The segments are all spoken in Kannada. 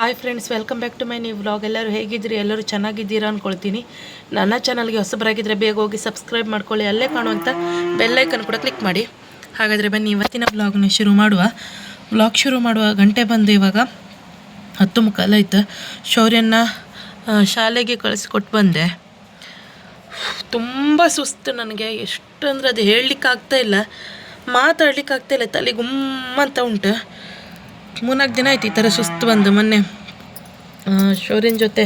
Hi friends welcome back to my ನೀವು ವ್ಲಾಗ್ ಎಲ್ಲರೂ ಹೇಗಿದ್ದೀರಿ? ಎಲ್ಲರೂ ಚೆನ್ನಾಗಿದ್ದೀರಾ ಅಂದ್ಕೊಳ್ತೀನಿ ನನ್ನ ಚಾನಲ್ಗೆ ಹೊಸಬರಾಗಿದ್ದರೆ ಬೇಗ ಹೋಗಿ ಸಬ್ಸ್ಕ್ರೈಬ್ ಮಾಡ್ಕೊಳ್ಳಿ. ಅಲ್ಲೇ ಕಾಣುವಂಥ ಬೆಲ್ಲೈಕನ್ ಕೂಡ ಕ್ಲಿಕ್ ಮಾಡಿ. ಹಾಗಾದರೆ ಬನ್ನಿ, ಇವತ್ತಿನ ವ್ಲಾಗ್ನ ಶುರು ಮಾಡುವ. ವ್ಲಾಗ್ ಶುರು ಮಾಡುವ ಗಂಟೆ ಬಂದು ಇವಾಗ ಹತ್ತು ಮುಕ್ಕಾಲು ಆಯ್ತು. ಶೌರ್ಯನ ಶಾಲೆಗೆ ಕಳಿಸ್ಕೊಟ್ಟು ಬಂದೆ. ತುಂಬ ಸುಸ್ತು ನನಗೆ. ಎಷ್ಟು ಅಂದರೆ ಅದು ಹೇಳಲಿಕ್ಕಾಗ್ತಾ ಇಲ್ಲ. ಮಾತಾಡ್ಲಿಕ್ಕೆ ಆಗ್ತಾ ಇಲ್ಲ. ತಲೆ ಗುಮ್ಮ ಅಂತ ಉಂಟು. ಮೂರ್ನಾಲ್ಕು ದಿನ ಆಯ್ತು ಈ ಥರ ಸುಸ್ತು ಬಂದು ಮೊನ್ನೆ ಶೋರಿನ ಜೊತೆ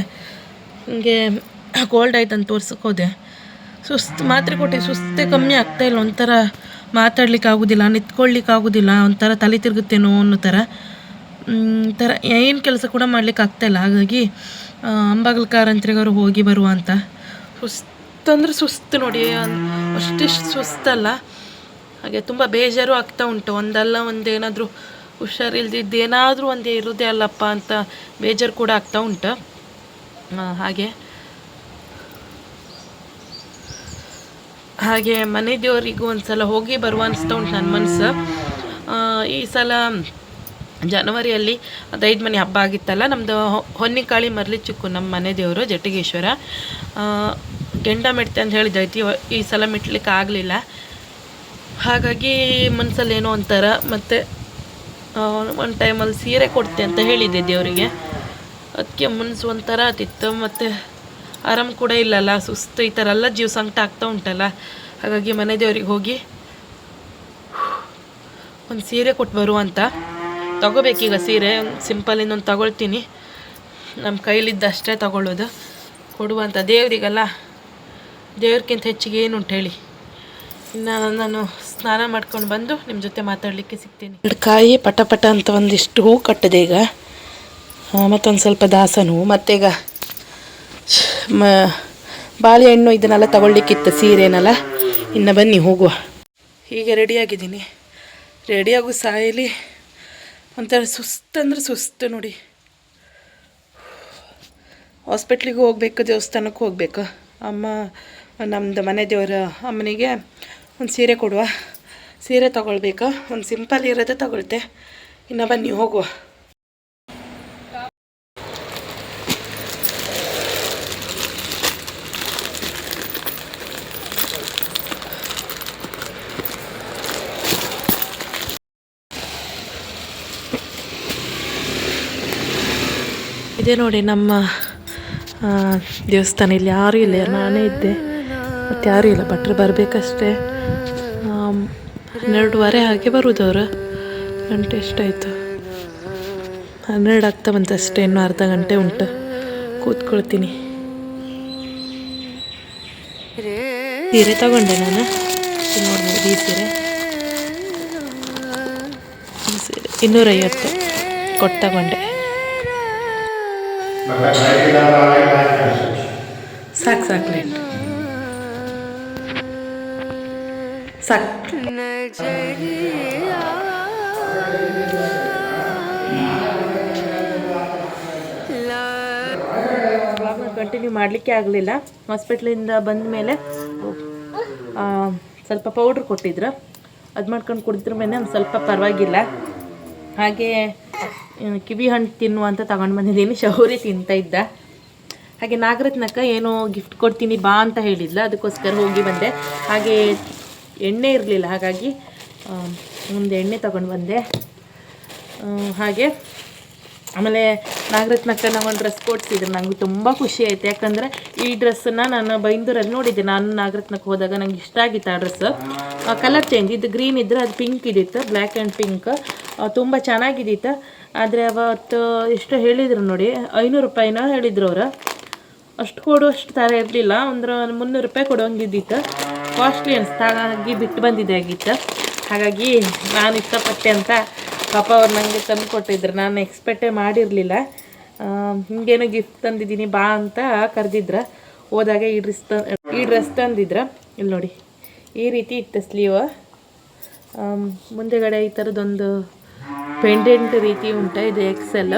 ಹಿಂಗೆ ಕೋಲ್ಡ್ ಆಯ್ತು ಅಂತ ತೋರ್ಸಕ್ಕೆ ಹೋದೆ. ಸುಸ್ತು ಮಾತ್ರೆ ಕೊಟ್ಟು, ಸುಸ್ತೇ ಕಮ್ಮಿ ಆಗ್ತಾ ಇಲ್ಲ, ಒಂಥರ ಮಾತಾಡ್ಲಿಕ್ಕೆ ಆಗೋದಿಲ್ಲ, ನಿಂತ್ಕೊಳ್ಲಿಕ್ಕೆ ಆಗೋದಿಲ್ಲ, ಒಂಥರ ತಲೆ ತಿರುಗುತ್ತೇನೋ ಅನ್ನೋ ಥರ. ಥರ ಏನು ಕೆಲಸ ಕೂಡ ಮಾಡ್ಲಿಕ್ಕೆ ಆಗ್ತಾಯಿಲ್ಲ ಹಾಗಾಗಿ ಅಂಬಾಗಲ್ ಕಾರಂತ್ರಿಗವರು ಹೋಗಿ ಬರುವ ಅಂತ. ಸುಸ್ತು ಅಂದರೆ ಸುಸ್ತು ನೋಡಿ ಅಷ್ಟಿಷ್ಟು ಸುಸ್ತಲ್ಲ ಹಾಗೆ ತುಂಬ ಬೇಜಾರು ಆಗ್ತಾ ಉಂಟು. ಒಂದಲ್ಲ ಒಂದೇನಾದರೂ ಹುಷಾರಿಲ್ದಿದ್ದು ಏನಾದರೂ ಒಂದೇ ಇರೋದೇ ಅಲ್ಲಪ್ಪ ಅಂತ ಬೇಜಾರು ಕೂಡ ಆಗ್ತಾ ಉಂಟು. ಹಾಗೆ. ಹಾಗೆ ಮನೆ ದೇವರಿಗೂ ಒಂದು ಸಲ ಹೋಗಿ ಬರುವ ಅನಿಸ್ತಾ ಉಂಟು ನನ್ನ ಮನಸ್ಸು ಈ ಸಲ ಜನವರಿಯಲ್ಲಿ ಐದು ಮನೆ ಹಬ್ಬ ಆಗಿತ್ತಲ್ಲ ನಮ್ಮದು ಹೊನ್ನಿಕಾಳಿ ಮರಳಿ ಚಿಕ್ಕು ನಮ್ಮ ಮನೆ ದೇವರು ಜಟಗೇಶ್ವರ. ಗಂಡ ಮೆಟ್ತೆ ಅಂತ ಹೇಳಿದೈತಿ ಈ ಸಲ ಮೆಟ್ಲಿಕ್ಕೆ ಆಗಲಿಲ್ಲ ಹಾಗಾಗಿ ಮನಸ್ಸಲ್ಲಿ ಏನೋ ಒಂಥರ ಮತ್ತು ಒಂದು ಟೈಮಲ್ಲಿ ಸೀರೆ ಕೊಡ್ತೆ ಅಂತ ಹೇಳಿದ್ದೆ ದೇವರಿಗೆ. ಅದಕ್ಕೆ ಮನಸ್ಸು ಒಂಥರ ಆತಿತ್ತು, ಮತ್ತು ಆರಾಮ್ ಕೂಡ ಇಲ್ಲಲ್ಲ, ಸುಸ್ತು ಈ ಥರ ಎಲ್ಲ ಜೀವ ಸಂಕಟ ಆಗ್ತಾ ಉಂಟಲ್ಲ. ಹಾಗಾಗಿ ಮನೆ ದೇವ್ರಿಗೆ ಹೋಗಿ ಒಂದು ಸೀರೆ ಕೊಟ್ಟು ಬರುವ ಅಂತ. ತಗೋಬೇಕೀಗ ಸೀರೆ, ಸಿಂಪಲ್ ಇನ್ನೊಂದು ತಗೊಳ್ತೀನಿ. ನಮ್ಮ ಕೈಲಿದ್ದಷ್ಟೇ ತಗೊಳ್ಳೋದು. ಕೊಡುವಂಥ ದೇವರಿಗಲ್ಲ. ದೇವ್ರಿಗಿಂತ ಹೆಚ್ಚಿಗೆ ಏನುಂಟು ಹೇಳಿ. ಇನ್ನು ನಾನು ಸ್ನಾನ ಮಾಡ್ಕೊಂಡು ಬಂದು ನಿಮ್ಮ ಜೊತೆ ಮಾತಾಡಲಿಕ್ಕೆ ಸಿಗ್ತೀನಿ. ಕಾಯಿ ಪಟ ಪಟ ಅಂತ ಒಂದಿಷ್ಟು ಹೂ ಕಟ್ಟಿದೆ ಈಗ. ಮತ್ತೊಂದು ಸ್ವಲ್ಪ ದಾಸನ ಹೂ. ಮತ್ತೀಗ ಮ, ಬಾಳೆಹಣ್ಣು ಇದನ್ನೆಲ್ಲ ತಗೊಳ್ಲಿಕ್ಕಿತ್ತು ಸೀರೆನಲ್ಲ. ಇನ್ನು ಬನ್ನಿ, ಹೋಗುವ. ಹೀಗೆ ರೆಡಿಯಾಗಿದ್ದೀನಿ ರೆಡಿಯಾಗು ಸಾಯಲಿ. ಒಂಥರ ಸುಸ್ತು ಅಂದ್ರೆ ಸುಸ್ತು ನೋಡಿ. ಹಾಸ್ಪಿಟ್ಲಿಗೆ ಹೋಗ್ಬೇಕು, ದೇವಸ್ಥಾನಕ್ಕೆ ಹೋಗ್ಬೇಕು. ಅಮ್ಮ ನಮ್ಮದು ಮನೆ ದೇವರ ಅಮ್ಮನಿಗೆ ಒಂದು ಸೀರೆ ಕೊಡುವ. ಸೀರೆ ತಗೊಳ್ಬೇಕು? ಒಂದು ಸಿಂಪಲ್ ಇರೋದೇ ತಗೊಳ್ತೆ. ಇನ್ನು ಬನ್ನಿ, ಹೋಗುವ. ಇದೇ ನೋಡಿ ನಮ್ಮ ದೇವಸ್ಥಾನ. ಇಲ್ಲಿ ಯಾರೂ ಇಲ್ಲ, ನಾನೇ ಇದ್ದೆ. ಮತ್ತು ಯಾರೂ ಇಲ್ಲ, ಭಟ್ರು ಬರಬೇಕಷ್ಟೇ. ಹನ್ನೆರಡುವರೆ ಹಾಗೆ ಬರುವುದವರು ಗಂಟೆ ಎಷ್ಟಾಯಿತು? ಹನ್ನೆರಡು ಆಗ್ತಾ ಬಂತು ಅಷ್ಟೇ, ಇನ್ನು ಅರ್ಧ ಗಂಟೆ ಉಂಟು. ಕೂತ್ಕೊಳ್ತೀನಿ. ಸೀರೆ ತಗೊಂಡೆ ನಾನು. ನೋಡ್ಬೋದು ಈ ಸೀರೆ. ಇನ್ನೂರೈವತ್ತು ಕೊಟ್ಟು ತಗೊಂಡೆ ಸಾಕು ಸಾಕು ಸಾಕು. ಕಂಟಿನ್ಯೂ ಮಾಡಲಿಕ್ಕೆ ಆಗಲಿಲ್ಲ. ಹಾಸ್ಪಿಟ್ಲಿಂದ ಬಂದ ಮೇಲೆ ಸ್ವಲ್ಪ ಪೌಡ್ರ್ ಕೊಟ್ಟಿದ್ರು. ಅದು ಮಾಡ್ಕೊಂಡು ಕುಡಿದ್ರ ಮೇಲೆ ಒಂದು ಸ್ವಲ್ಪ ಪರವಾಗಿಲ್ಲ. ಹಾಗೆ ಕಿವಿ ಹಣ್ಣು ತಿನ್ನುವ ಅಂತ ತಗೊಂಡು ಬಂದಿದ್ದೀನಿ. ಶೌರಿ ತಿಂತ ಇದ್ದ. ಹಾಗೆ ನಾಗರತ್ನಕ್ಕ ಏನೋ ಗಿಫ್ಟ್ ಕೊಡ್ತೀನಿ ಬಾ ಅಂತ ಹೇಳಿದ್ಲ. ಅದಕ್ಕೋಸ್ಕರ ಹೋಗಿ ಬಂದೆ. ಹಾಗೆ ಎಣ್ಣೆ ಇರಲಿಲ್ಲ, ಹಾಗಾಗಿ ಒಂದು ಎಣ್ಣೆ ತಗೊಂಡು ಬಂದೆ. ಹಾಗೆ, ಆಮೇಲೆ ನಾಗರತ್ನಕ್ಕ ನಾವು ಒಂದು ಡ್ರೆಸ್ ಕೊಡ್ಸಿದ್ರು. ನನಗೆ ತುಂಬ ಖುಷಿ ಆಯ್ತು. ಯಾಕಂದರೆ ಈ ಡ್ರೆಸ್ಸನ್ನು ನಾನು ಬೈಂದೂರಲ್ಲಿ ನೋಡಿದ್ದೆ. ನಾನು ನಾಗರತ್ನಕ್ಕೆ ಹೋದಾಗ ನಂಗೆ ಇಷ್ಟ ಆಗಿತ್ತು ಆ ಡ್ರೆಸ್ ಕಲರ್ ಚೇಂಜ್ ಇದು ಗ್ರೀನ್ ಇದ್ದರೆ ಅದು ಪಿಂಕ್ ಇದ್ದಿತ್ತು ಬ್ಲ್ಯಾಕ್ ಆ್ಯಂಡ್ ಪಿಂಕ್ ತುಂಬ ಚೆನ್ನಾಗಿದ್ದಿತ್ತು ಆದರೆ ಅವತ್ತು ಎಷ್ಟು ಹೇಳಿದರು ನೋಡಿ, ಐನೂರು ರೂಪಾಯಿನ ಹೇಳಿದ್ರು ಅವರು. ಅಷ್ಟು ಕೊಡುವಷ್ಟು ಥರ ಇರಲಿಲ್ಲ. ಒಂದು ಮುನ್ನೂರು ರೂಪಾಯಿ ಕೊಡುವಂಗಿದ್ದಿತ್ತು. ಕಾಸ್ಟ್ಲಿ ಅನಿಸ್ತು ಹಾಗಾಗಿ ಬಿಟ್ಟು ಬಂದಿದೆ ಆಗಿತ್ತು. ಹಾಗಾಗಿ ನಾನು ಇಷ್ಟಪಟ್ಟೆ ಅಂತ ಪಾಪ ಅವ್ರು ನನಗೆ ತಂದು ಕೊಟ್ಟಿದ್ರು. ನಾನು ಎಕ್ಸ್ಪೆಕ್ಟೇ ಮಾಡಿರಲಿಲ್ಲ. ಹಿಂಗೇನೋ ಗಿಫ್ಟ್ ತಂದಿದ್ದೀನಿ ಬಾ ಅಂತ ಕರೆದಿದ್ರು. ಹೋದಾಗ ಈ ಡ್ರೆಸ್ ತ ಈ ಡ್ರೆಸ್ ತಂದಿದ್ರು. ಇಲ್ಲಿ ನೋಡಿ, ಈ ರೀತಿ ಇತ್ತು ಸ್ಲೀವ್ ಮುಂದೆಗಡೆ ಈ ಥರದೊಂದು ಪೆಂಡೆಂಟ್ ರೀತಿ ಉಂಟ. ಇದು ಎಕ್ಸೆಲ್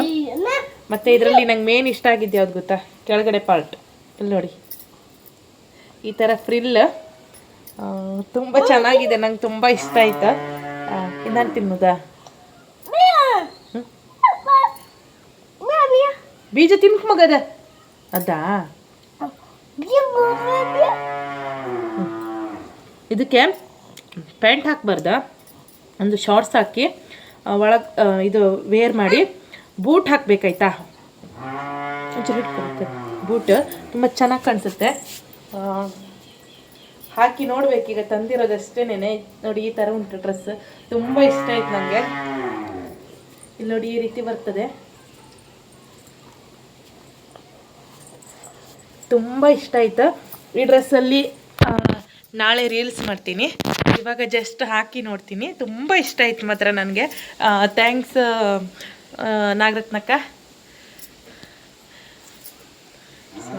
ಮತ್ತು ಇದರಲ್ಲಿ ನಂಗೆ ಮೇನ್ ಇಷ್ಟ ಆಗಿದ್ದು ಯಾವ್ದು ಗೊತ್ತಾ? ಕೆಳಗಡೆ ಪಾರ್ಟ್ ಇಲ್ಲಿ ನೋಡಿ, ಈ ಥರ ಫ್ರಿಲ್ ತುಂಬ ಚೆನ್ನಾಗಿದೆ, ನಂಗೆ ತುಂಬ ಇಷ್ಟ ಆಯ್ತು? ಇನ್ನೊಂದು ತಿನ್ನೋದಾ? ಬೀಜ ತಿನ್ಕ ಮಗದ? ಅದಾ? ಇದಕ್ಕೆ ಪ್ಯಾಂಟ್ ಹಾಕ್ಬಾರ್ದ? ಒಂದು ಶಾರ್ಟ್ಸ್ ಹಾಕಿ ಒಳಗೆ ಇದು ವೇರ್ ಮಾಡಿ, ಬೂಟ್ ಹಾಕ್ಬೇಕಾಯ್ತಾ? ಒಂಚೂರು ಇಟ್ಕೊಳುತ್ತೆ ಬೂಟ್ ತುಂಬ ಚೆನ್ನಾಗಿ ಕಾಣಿಸುತ್ತೆ. ಆ, ನೋಡ್ಬೇಕು. ಈಗ ತಂದಿರೋದಷ್ಟೇನೆ ನೋಡಿ ಈ ಥರ ಉಂಟು ಡ್ರೆಸ್ ತುಂಬ ಇಷ್ಟ ಆಯ್ತು ನನಗೆ ಇಲ್ಲಿ ನೋಡಿ ಈ ರೀತಿ ಬರ್ತದೆ. ತುಂಬ ಇಷ್ಟ ಆಯ್ತು. ಈ ಡ್ರೆಸ್ಸಲ್ಲಿ ನಾಳೆ ರೀಲ್ಸ್ ಮಾಡ್ತೀನಿ. ಇವಾಗ ಜಸ್ಟ್ ಹಾಕಿ ನೋಡ್ತೀನಿ. ತುಂಬ ಇಷ್ಟ ಆಯ್ತು ಮಾತ್ರ ನನಗೆ. ಥ್ಯಾಂಕ್ಸ್ ನಾಗರತ್ನಕ್ಕ. ಸೊ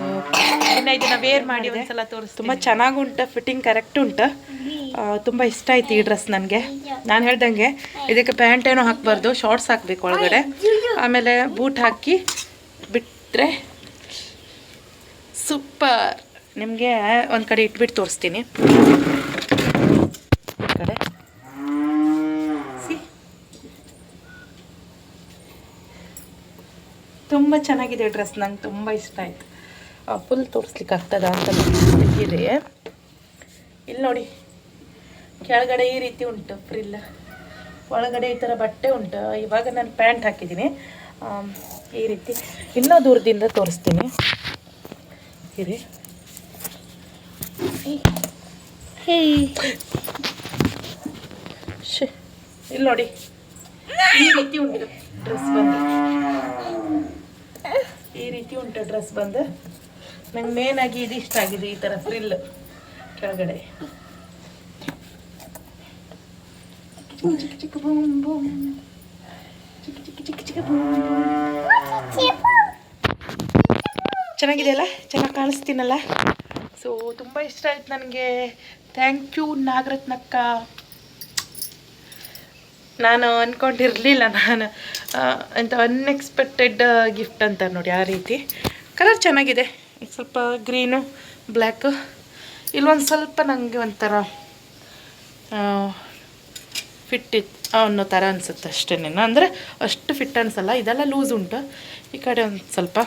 ಇನ್ನು ಇದನ್ನ ವೇರ್ ಮಾಡಿ ಒಂದ್ಸಲ ತೋರಿಸ್ತೀನಿ. ತುಂಬ ಚೆನ್ನಾಗಿ ಉಂಟು ಫಿಟ್ಟಿಂಗ್ ಕರೆಕ್ಟ್ ಉಂಟು. ತುಂಬಾ ತುಂಬ ಇಷ್ಟ ಆಯ್ತು ಈ ಡ್ರೆಸ್ ನನಗೆ. ನಾನು ಹೇಳ್ದಂಗೆ ಇದಕ್ಕೆ ಪ್ಯಾಂಟ್ ಏನೋ ಹಾಕಬಾರ್ದು ಶಾರ್ಟ್ಸ್ ಹಾಕ್ಬೇಕು ಒಳಗಡೆ. ಆಮೇಲೆ ಬೂಟ್ ಹಾಕಿ ಬಿಟ್ಟರೆ ಸೂಪರ್ ನಿಮಗೆ ಒಂದು ಕಡೆ ಇಟ್ಬಿಟ್ಟು ತೋರಿಸ್ತೀನಿ. ಕಡೆ? ತುಂಬ ಚೆನ್ನಾಗಿದೆ ಡ್ರೆಸ್ ನಂಗೆ ತುಂಬ ಇಷ್ಟ ಆಯ್ತು. ಫುಲ್ ತೋರಿಸ್ಲಿಕ್ಕೆ ಆಗ್ತದ ಅಂತ ಇದೆ ಇಲ್ಲಿ ನೋಡಿ, ಕೆಳಗಡೆ ಈ ರೀತಿ ಉಂಟು ಫ್ರಿಲ್ಲ ಒಳಗಡೆ ಈ ಥರ ಬಟ್ಟೆ ಉಂಟು. ಇವಾಗ ನಾನು ಪ್ಯಾಂಟ್ ಹಾಕಿದ್ದೀನಿ. ಈ ರೀತಿ. ಇನ್ನೂ ದೂರದಿಂದ ತೋರಿಸ್ತೀನಿ. ಇರಿ. ಹೇ. ಇಲ್ಲಿ ನೋಡಿ. ಈ ರೀತಿ ಉಂಟು ಡ್ರೆಸ್ ಬಂದು. ಈ ರೀತಿ ಉಂಟು ಡ್ರೆಸ್ ಬಂದು. ನಂಗೆ ಮೇನ್ ಆಗಿ ಇದು ಇಷ್ಟ ಆಗಿದೆ ಈ ಥರ ಫ್ರಿಲ್ ಕೆಳಗಡೆ. ಚೆನ್ನಾಗಿದೆಯಲ್ಲ? ಚೆನ್ನಾಗಿ ಕಾಣಿಸ್ತೀನಲ್ಲ? ಸೊ ತುಂಬ ಇಷ್ಟ ಆಯ್ತು ನನಗೆ. ಥ್ಯಾಂಕ್ ಯು ನಾಗರತ್ನಕ್ಕ. ನಾನು ಅಂದ್ಕೊಂಡಿರಲಿಲ್ಲ ನಾನು. ಅಂತ ಅನ್ಎಕ್ಸ್ಪೆಕ್ಟೆಡ್ ಗಿಫ್ಟ್ ಅಂತ ನೋಡಿ, ಆ ರೀತಿ. ಕಲರ್ ಚೆನ್ನಾಗಿದೆ. ಇದು ಸ್ವಲ್ಪ ಗ್ರೀನು ಬ್ಲ್ಯಾಕು ಇಲ್ಲೊಂದು ಸ್ವಲ್ಪ ನನಗೆ ಒಂಥರ ಫಿಟ್ ಇತ್ತು ಅನ್ನೋ ಥರ ಅನಿಸುತ್ತೆ ಅಷ್ಟೇನೆ. ಅಂದರೆ ಅಷ್ಟು ಫಿಟ್ ಅನಿಸಲ್ಲ, ಇದೆಲ್ಲ ಲೂಸ್ ಉಂಟು. ಈ ಕಡೆ ಒಂದು ಸ್ವಲ್ಪ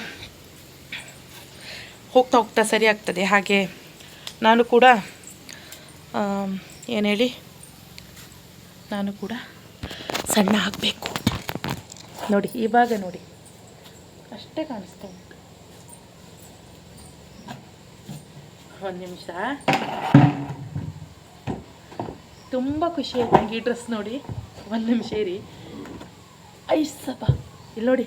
ಹೋಗ್ತಾ ಹೋಗ್ತಾ ಸರಿ ಆಗ್ತದೆ. ಹಾಗೆ ನಾನು ಕೂಡ ಏನು ಹೇಳಿ? ನಾನು ಕೂಡ ಸಣ್ಣ ಆಗಬೇಕು. ನೋಡಿ ಇವಾಗ ನೋಡಿ. ಅಷ್ಟೇ ಕಾಣಿಸ್ತಾ ಒಂದು ನಿಮಿಷ. ತುಂಬ ಖುಷಿ ಆಯ್ತು ನನಗೆ ಈ ಡ್ರೆಸ್ ನೋಡಿ. ಒಂದು ನಿಮಿಷ ಇರಿ. ಐಸಪ್ಪ ಇಲ್ಲಿ ನೋಡಿ.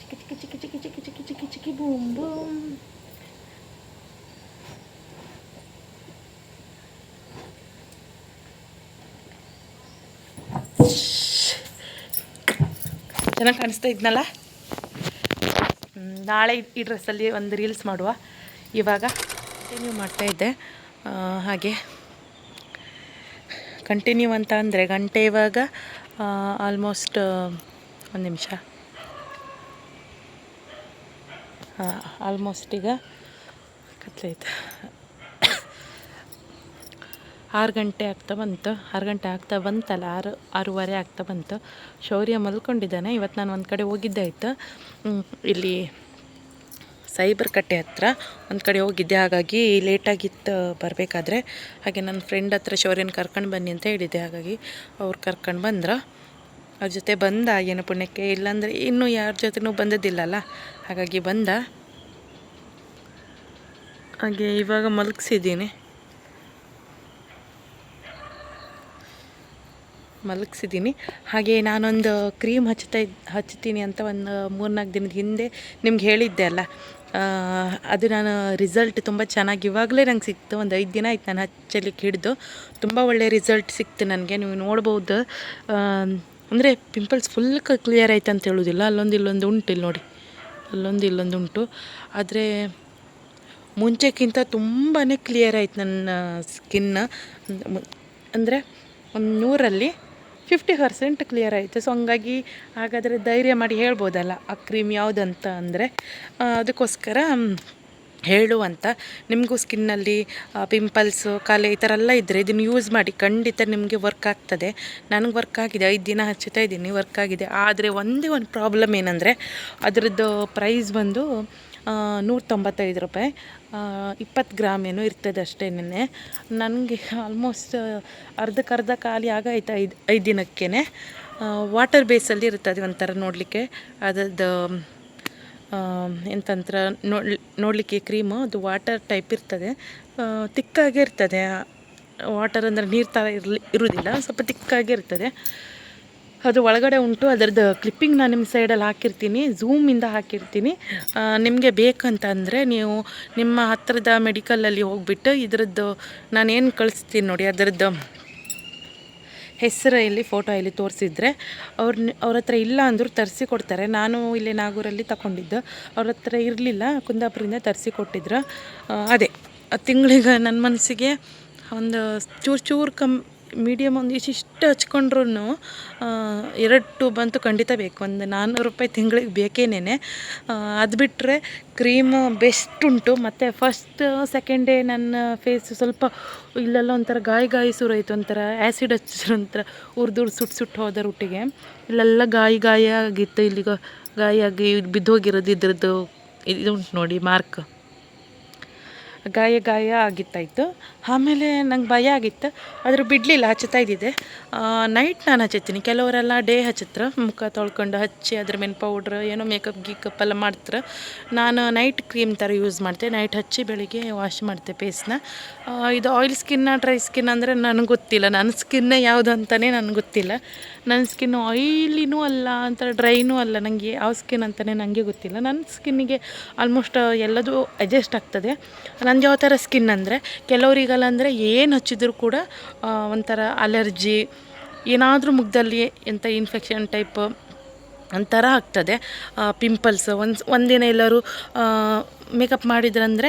ಚಿಕ್ಕ ಚಿಕ್ಕ ಚಿಕ್ಕ ಚಿಕ್ಕ ಚಿಕ್ಕ ಚಿಕ್ಕ ಚಿಕ್ಕ ಚಿಕ್ಕ, ಬೂಮ್ ಬೂಮ್. ಚೆನ್ನಾಗಿ ಕಾಣಿಸ್ತಾ ಇದ್ನಲ್ಲ? ನಾಳೆ ಈ ಡ್ರೆಸ್ಸಲ್ಲಿ ಒಂದು ರೀಲ್ಸ್ ಮಾಡುವ. ಇವಾಗ ಕಂಟಿನ್ಯೂ ಮಾಡ್ತಾ ಇದ್ದೆ. ಹಾಗೆ ಕಂಟಿನ್ಯೂ ಅಂತ ಅಂದರೆ ಗಂಟೆ ಇವಾಗ ಆಲ್ಮೋಸ್ಟ್ ಒಂದು ನಿಮಿಷ. ಆಲ್ಮೋಸ್ಟ್ ಈಗ ಕತ್ಲೈತೆ ಆರು ಗಂಟೆ ಆಗ್ತಾ ಬಂತು. ಆರು ಗಂಟೆ ಆಗ್ತಾ ಬಂತಲ್ಲ, ಆರು, ಆರೂವರೆ ಆಗ್ತಾ ಬಂತು. ಶೌರ್ಯ ಮಲ್ಕೊಂಡಿದ್ದಾನೆ. ಇವತ್ತು ನಾನು ಒಂದು ಕಡೆ ಹೋಗಿದ್ದೆ ಆಯಿತು. ಇಲ್ಲಿ ಸೈಬರ್ ಕಟ್ಟೆ ಹತ್ರ ಒಂದು ಕಡೆ ಹೋಗಿದ್ದೆ. ಹಾಗಾಗಿ ಲೇಟಾಗಿತ್ತು ಬರಬೇಕಾದ್ರೆ. ಹಾಗೆ ನನ್ನ ಫ್ರೆಂಡ್ ಹತ್ರ ಶೌರ್ಯನ ಕರ್ಕೊಂಡು ಬನ್ನಿ ಅಂತ ಹೇಳಿದ್ದೆ. ಹಾಗಾಗಿ ಅವ್ರು ಕರ್ಕೊಂಡು ಬಂದ್ರು. ಅವ್ರ ಜೊತೆ ಬಂದ ಏನು ಪುಣ್ಯಕ್ಕೆ. ಇಲ್ಲಾಂದರೆ ಇನ್ನೂ ಯಾರ ಜೊತೆನೂ ಬಂದದ್ದಿಲ್ಲಲ್ಲ. ಹಾಗಾಗಿ ಬಂದ. ಹಾಗೆ ಇವಾಗ ಮಲಗಿಸಿದ್ದೀನಿ. ಮಲಗಿಸಿದ್ದೀನಿ. ಹಾಗೆ ನಾನೊಂದು ಕ್ರೀಮ್ ಹಚ್ತಾ ಇದ್ ಹಚ್ತೀನಿ ಅಂತ ಒಂದು ಮೂರ್ನಾಲ್ಕು ದಿನದ ಹಿಂದೆ ನಿಮ್ಗೆ ಹೇಳಿದ್ದೆ ಅಲ್ಲ. ಅದು ನಾನು ರಿಸಲ್ಟ್ ತುಂಬ ಚೆನ್ನಾಗಿ ಇವಾಗಲೇ ನಂಗೆ ಸಿಕ್ತು. ಒಂದು ಐದು ದಿನ ಆಯ್ತು ನಾನು ಹಚ್ಚಲಿಕ್ಕೆ ಹಿಡಿದು ತುಂಬ ಒಳ್ಳೆಯ ರಿಸಲ್ಟ್ ಸಿಕ್ತು ನನಗೆ. ನೀವು ನೋಡ್ಬೋದು. ಅಂದರೆ ಪಿಂಪಲ್ಸ್ ಫುಲ್ ಕ್ಲಿಯರ್ ಆಯ್ತು ಅಂತ ಹೇಳೋದಿಲ್ಲ. ಅಲ್ಲೊಂದು ಇಲ್ಲೊಂದು ಉಂಟು ಇಲ್ಲಿ ನೋಡಿ. ಅಲ್ಲೊಂದು ಇಲ್ಲೊಂದು ಉಂಟು. ಆದರೆ ಮುಂಚೆಕ್ಕಿಂತ ತುಂಬಾ ಕ್ಲಿಯರ್ ಆಯ್ತು ನನ್ನ ಸ್ಕಿನ್ನ ಅಂದರೆ ಒಂದು ನೂರಲ್ಲಿ ಫಿಫ್ಟಿ ಪರ್ಸೆಂಟ್ ಕ್ಲಿಯರ್ ಆಯಿತು. ಸೊ ಹಂಗಾಗಿ ಹಾಗಾದರೆ ಧೈರ್ಯ ಮಾಡಿ ಹೇಳ್ಬೋದಲ್ಲ ಆ ಕ್ರೀಮ್ ಯಾವುದಂತ ಅಂದರೆ ಅದಕ್ಕೋಸ್ಕರ ಹೇಳುವಂಥ ನಿಮಗೂ ಸ್ಕಿನ್ನಲ್ಲಿ ಪಿಂಪಲ್ಸು ಕಾಲೆ ಈ ಥರ ಎಲ್ಲ ಇದ್ದರೆ ಇದನ್ನು ಯೂಸ್ ಮಾಡಿ ಖಂಡಿತ ನಿಮಗೆ ವರ್ಕ್ ಆಗ್ತದೆ. ನನಗೆ ವರ್ಕ್ ಆಗಿದೆ, ಐದು ದಿನ ಹಚ್ಚುತ್ತಾ ಇದ್ದೀನಿ ವರ್ಕ್ ಆಗಿದೆ. ಆದರೆ ಒಂದೇ ಒಂದು ಪ್ರಾಬ್ಲಮ್ ಏನಂದರೆ, ಅದರದ್ದು ಪ್ರೈಸ್ ಬಂದು ನೂರ ತೊಂಬತ್ತೈದು ರೂಪಾಯಿ. ಇಪ್ಪತ್ತು ಗ್ರಾಮ್ ಏನೋ ಇರ್ತದೆ ಅಷ್ಟೇ ನಿನ್ನೆ. ನನಗೆ ಆಲ್ಮೋಸ್ಟ್ ಅರ್ಧಕ್ಕರ್ಧ ಖಾಲಿ ಆಗೈತೆ ಐದು ಐದು ದಿನಕ್ಕೇ ವಾಟರ್ ಬೇಸಲ್ಲಿ ಇರ್ತದೆ ಒಂಥರ ನೋಡಲಿಕ್ಕೆ. ಅದರದ್ದು ಎಂತಂತ್ರ ನೋಡ್, ನೋಡಲಿಕ್ಕೆ ಕ್ರೀಮು ಅದು ವಾಟರ್ ಟೈಪ್ ಇರ್ತದೆ. ತಿಕ್ಕಾಗೇ ಇರ್ತದೆ. ವಾಟರ್ ಅಂದರೆ ನೀರು ಥರ ಇರಲಿ ಇರುವುದಿಲ್ಲ ಸ್ವಲ್ಪ ತಿಕ್ಕಾಗೇ ಇರ್ತದೆ. ಅದು ಒಳಗಡೆ ಉಂಟು. ಅದರದ್ದು ಕ್ಲಿಪ್ಪಿಂಗ್ ನಾನು ನಿಮ್ಮ ಸೈಡಲ್ಲಿ ಹಾಕಿರ್ತೀನಿ. ಝೂಮಿಂದ ಹಾಕಿರ್ತೀನಿ. ನಿಮಗೆ ಬೇಕಂತಂದರೆ ನೀವು ನಿಮ್ಮ ಹತ್ತಿರದ ಮೆಡಿಕಲಲ್ಲಿ ಹೋಗ್ಬಿಟ್ಟು ಇದರದ್ದು ನಾನೇನು ಕಳಿಸ್ತೀನಿ ನೋಡಿ, ಅದರದ್ದು ಹೆಸರು ಇಲ್ಲಿ ಫೋಟೋ ಇಲ್ಲಿ ತೋರಿಸಿದ್ರೆ ಅವ್ರ ಅವ್ರ ಹತ್ರ ಇಲ್ಲ ಅಂದರೂ ತರಿಸಿ ಕೊಡ್ತಾರೆ. ನಾನು ಇಲ್ಲಿ ನಾಗೂರಲ್ಲಿ ತಗೊಂಡಿದ್ದು ಅವ್ರ ಹತ್ರ ಇರಲಿಲ್ಲ, ಕುಂದಾಪುರದಿಂದ ತರಿಸಿ ಕೊಟ್ಟಿದ್ರು. ಅದೇ, ತಿಂಗಳಿಗೆ ನನ್ನ ಮನಸ್ಸಿಗೆ ಒಂದು ಚೂರು ಚೂರು ಕಮ್ ಮೀಡಿಯಮ್ ಒಂದು ಇಷ್ಟು ಹಚ್ಕೊಂಡ್ರೂ ಎರಡು ಟ್ಯೂಬ್ ಅಂತೂ ಖಂಡಿತ ಬೇಕು. ಒಂದು ನಾನ್ನೂರು ರೂಪಾಯಿ ತಿಂಗಳಿಗೆ ಬೇಕೇನೆ ಅದು ಬಿಟ್ಟರೆ ಕ್ರೀಮ್ ಬೆಸ್ಟ್ ಉಂಟು. ಮತ್ತು ಫಸ್ಟ್, ಸೆಕೆಂಡ್ ಡೇ ನನ್ನ ಫೇಸ್ ಸ್ವಲ್ಪ ಇಲ್ಲೆಲ್ಲ ಒಂಥರ ಗಾಯ ಗಾಯಿ ಸುರಾಯಿತು ಒಂಥರ ಆ್ಯಸಿಡ್ ಹಚ್ಚಿದ್ರು ಒಂಥರ ಉರ್ದುರ್ದು ಸುಟ್ಟು ಸುಟ್ಟು ಹೋದ ಒಟ್ಟಿಗೆ ಇಲ್ಲೆಲ್ಲ ಗಾಯ ಗಾಯ ಆಗಿತ್ತು. ಇಲ್ಲಿಗೆ ಗಾಯ ಆಗಿ ಬಿದ್ದೋಗಿರೋದು ಇದ್ರದ್ದು ಇದು ಉಂಟು ನೋಡಿ ಮಾರ್ಕ್ ಗಾಯ ಗಾಯ ಆಗಿತ್ತಾಯಿತು. ಆಮೇಲೆ ನಂಗೆ ಭಯ ಆಗಿತ್ತು. ಆದರೂ ಬಿಡಲಿಲ್ಲ, ಹಚ್ಚುತ್ತಾ ಇದ್ದಿದ್ದೆ. ನೈಟ್ ನಾನು ಹಚ್ಚತ್ತೀನಿ. ಕೆಲವರೆಲ್ಲ ಡೇ ಹಚ್ಚತ್ರ. ಮುಖ ತೊಳ್ಕೊಂಡು ಹಚ್ಚಿ, ಅದ್ರ ಮೇಲೆ ಪೌಡ್ರ್ ಏನೋ ಮೇಕಪ್ ಗೀಕಪ್ ಎಲ್ಲ ಮಾಡ್ತಾರೆ. ನಾನು ನೈಟ್ ಕ್ರೀಮ್ ಥರ ಯೂಸ್ ಮಾಡ್ತೆ. ನೈಟ್ ಹಚ್ಚಿ ಬೆಳಿಗ್ಗೆ ವಾಶ್ ಮಾಡ್ತೆ ಫೇಸ್ನ ಇದು ಆಯಿಲ್ ಸ್ಕಿನ್ನ ಡ್ರೈ ಸ್ಕಿನ್ ಅಂದರೆ ನನಗೆ ಗೊತ್ತಿಲ್ಲ. ನನ್ನ ಸ್ಕಿನ್ನ ಯಾವುದು ಅಂತಲೇ ನನಗೆ ಗೊತ್ತಿಲ್ಲ. ನನ್ನ ಸ್ಕಿನ್ ಆಯಿಲಿನೂ ಅಲ್ಲ ಅಂತ ಡ್ರೈನೂ ಅಲ್ಲ. ನನಗೆ ಯಾವ ಸ್ಕಿನ್ ಅಂತಲೇ ನನಗೆ ಗೊತ್ತಿಲ್ಲ. ನನ್ನ ಸ್ಕಿನ್ನಿಗೆ ಆಲ್ಮೋಸ್ಟ್ ಎಲ್ಲದೂ ಅಡ್ಜಸ್ಟ್ ಆಗ್ತದೆ. ನಂದು ಯಾವ ಥರ ಸ್ಕಿನ್ ಅಂದರೆ ಕೆಲವರಿಗೆಲ್ಲ ಅಂದರೆ ಏನು ಹಚ್ಚಿದ್ರು ಕೂಡ ಒಂಥರ ಅಲರ್ಜಿ ಏನಾದರೂ ಮುಖದಲ್ಲಿ ಎಂಥ ಇನ್ಫೆಕ್ಷನ್ ಟೈಪ್ ಒಂಥರ ಆಗ್ತದೆ. ಪಿಂಪಲ್ಸ್ ಒಂದು, ಒಂದಿನ ಎಲ್ಲರೂ ಮೇಕಪ್ ಮಾಡಿದ್ರಂದರೆ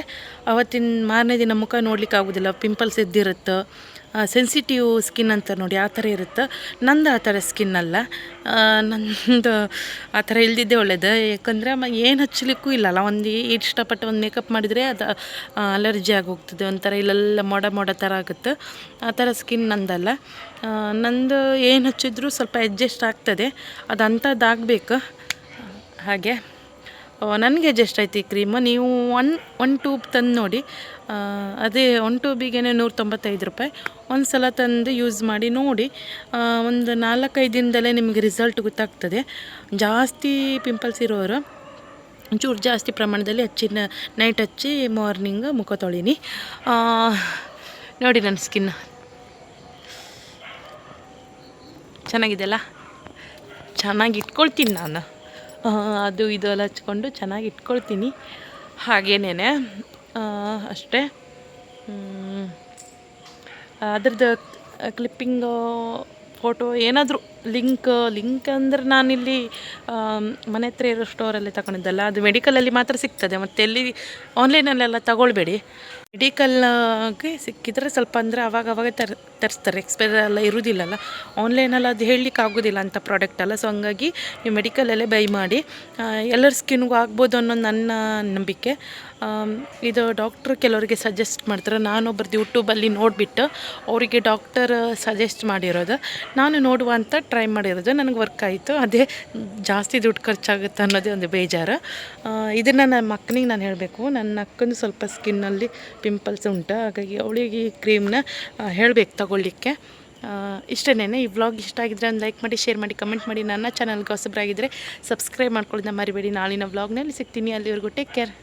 ಅವತ್ತಿನ ಮಾರನೇ ದಿನ ಮುಖ ನೋಡಲಿಕ್ಕೆ ಆಗೋದಿಲ್ಲ ಪಿಂಪಲ್ಸ್ ಎದ್ದಿರುತ್ತೆ. ಸೆನ್ಸಿಟಿವ್ ಸ್ಕಿನ್ ಅಂತ ನೋಡಿ, ಆ ಥರ ಇರುತ್ತೆ? ನಂದು ಆ ಥರ ಸ್ಕಿನ್ ಅಲ್ಲ. ನಂದು ಆ ಥರ ಇಲ್ದಿದ್ದೆ ಒಳ್ಳೇದು. ಯಾಕಂದರೆ ಏನು ಹಚ್ಚಲಿಕ್ಕೂ ಇಲ್ಲಲ್ಲ ಒಂದು ಇಷ್ಟಪಟ್ಟು ಒಂದು ಮೇಕಪ್ ಮಾಡಿದರೆ ಅದು ಅಲರ್ಜಿ ಆಗೋಗ್ತದೆ. ಒಂಥರ ಇಲ್ಲೆಲ್ಲ ಮೊಡ ಮೊಡ ಥರ ಆಗುತ್ತೆ. ಆ ಥರ ಸ್ಕಿನ್ ನಂದಲ್ಲ. ನಂದು ಏನು ಹಚ್ಚಿದ್ರೂ ಸ್ವಲ್ಪ ಅಡ್ಜಸ್ಟ್ ಆಗ್ತದೆ. ಅದು ಅಂಥದ್ದಾಗಬೇಕು ಹಾಗೆ. ನನಗೆ ಅಡ್ಜಸ್ಟ್ ಆಯ್ತು ಈ ಕ್ರೀಮ್ ನೀವು ಒನ್ ಒನ್ ಟ್ಯೂಬ್ ತಂದು ನೋಡಿ. ಅದೇ ಒನ್ ಟ್ಯೂಬಿಗೆ ನೂರ ತೊಂಬತ್ತೈದು ರೂಪಾಯಿ. ಒಂದು ಸಲ ತಂದು ಯೂಸ್ ಮಾಡಿ ನೋಡಿ. ಒಂದು ನಾಲ್ಕೈದು ದಿನದಲ್ಲೇ ನಿಮಗೆ ರಿಸಲ್ಟ್ ಗೊತ್ತಾಗ್ತದೆ. ಜಾಸ್ತಿ ಪಿಂಪಲ್ಸ್ ಇರೋರು, ಒಂಚೂರು ಜಾಸ್ತಿ ಪ್ರಮಾಣದಲ್ಲಿ ಹಚ್ಚಿ ನೈಟ್ ಹಚ್ಚಿ ಮಾರ್ನಿಂಗ್ ಮುಖ ತೊಳೀನಿ. ನೋಡಿ ನನ್ನ ಸ್ಕಿನ್ ಚೆನ್ನಾಗಿದೆಯಲ್ಲ? ಚೆನ್ನಾಗಿ ಇಟ್ಕೊಳ್ತೀನಿ ನಾನು. ಅದು ಇದು ಎಲ್ಲ ಹಚ್ಕೊಂಡು ಚೆನ್ನಾಗಿ ಇಟ್ಕೊಳ್ತೀನಿ. ಹಾಗೇನೇ ಅಷ್ಟೇ. ಅದ್ರದ್ದು ಕ್ಲಿಪ್ಪಿಂಗು ಫೋಟೋ ಏನಾದರೂ ಲಿಂಕ್ ಲಿಂಕ್ ಅಂದರೆ ನಾನಿಲ್ಲಿ ಮನೆ ಹತ್ರ ಇರೋ ಸ್ಟೋರಲ್ಲಿ ತಗೊಂಡಿದ್ದಲ್ಲ, ಅದು ಮೆಡಿಕಲಲ್ಲಿ ಮಾತ್ರ ಸಿಗ್ತದೆ. ಮತ್ತು ಎಲ್ಲಿ ಆನ್ಲೈನಲ್ಲೆಲ್ಲ ತಗೊಳ್ಬೇಡಿ. ಮೆಡಿಕಲ್ಗೆ ಸಿಕ್ಕಿದರೆ ಸ್ವಲ್ಪ ಅಂದರೆ ಅವಾಗ ಅವಾಗ ತರ್, ತರಿಸ್ತಾರೆ. ಎಕ್ಸ್ಪೈರ್ ಎಲ್ಲ ಇರುವುದಿಲ್ಲಲ್ಲ ಆನ್ಲೈನಲ್ಲಿ ಅದು ಹೇಳಲಿಕ್ಕೆ ಆಗೋದಿಲ್ಲ ಅಂತ ಪ್ರಾಡಕ್ಟ್ ಅಲ್ಲ. ಸೊ ಹಂಗಾಗಿ ನೀವು ಮೆಡಿಕಲಲ್ಲೇ ಬೈ ಮಾಡಿ ಎಲ್ಲರ ಸ್ಕಿನ್ಗೂ ಆಗ್ಬೋದು ಅನ್ನೋದು ನನ್ನ ನಂಬಿಕೆ. ಇದು ಡಾಕ್ಟ್ರು ಕೆಲವರಿಗೆ ಸಜೆಸ್ಟ್ ಮಾಡ್ತಾರೆ. ನಾನೊಬ್ಬರದ್ದು ಯೂಟ್ಯೂಬಲ್ಲಿ ನೋಡಿಬಿಟ್ಟು ಅವರಿಗೆ ಡಾಕ್ಟರ್ ಸಜೆಸ್ಟ್ ಮಾಡಿರೋದು. ನಾನು ನೋಡುವ ಅಂತ ಟ್ರೈ ಮಾಡಿರೋದು. ನನಗೆ ವರ್ಕ್ ಆಯಿತು. ಅದೇ ಜಾಸ್ತಿ ದುಡ್ಡು ಖರ್ಚಾಗುತ್ತೆ ಅನ್ನೋದೇ ಒಂದು ಬೇಜಾರು. ಇದನ್ನು ನನ್ನ ಮಕ್ಕನಿಗೆ ನಾನು ಹೇಳಬೇಕು. ನನ್ನ ಅಕ್ಕನ ಸ್ವಲ್ಪ ಸ್ಕಿನ್ನಲ್ಲಿ ಪಿಂಪಲ್ಸ್ ಉಂಟು. ಹಾಗಾಗಿ ಅವಳಿಗೆ ಈ ಕ್ರೀಮ್ನ ಹೇಳಬೇಕು ತಗೊಳ್ಳಿಕ್ಕೆ. ಇಷ್ಟೇನೆ ಈ ವ್ಲಾಗ್ ಇಷ್ಟ ಆಗಿದ್ರೆ ಒಂದು ಲೈಕ್ ಮಾಡಿ, ಶೇರ್ ಮಾಡಿ, ಕಮೆಂಟ್ ಮಾಡಿ. ನನ್ನ ಚಾನಲ್ಗೆ ಹೊಸಬ್ರಾಗಿದ್ದರೆ ಸಬ್ಸ್ಕ್ರೈಬ್ ಮಾಡ್ಕೊಳ್ಳೋದನ್ನ ಮರಿಬೇಡಿ. ನಾಳಿನ ವ್ಲಾಗ್ನಲ್ಲಿ ಸಿಗ್ತೀನಿ. ಅಲ್ಲಿವರೆಗೂ ಟೇಕ್ ಕೇರ್.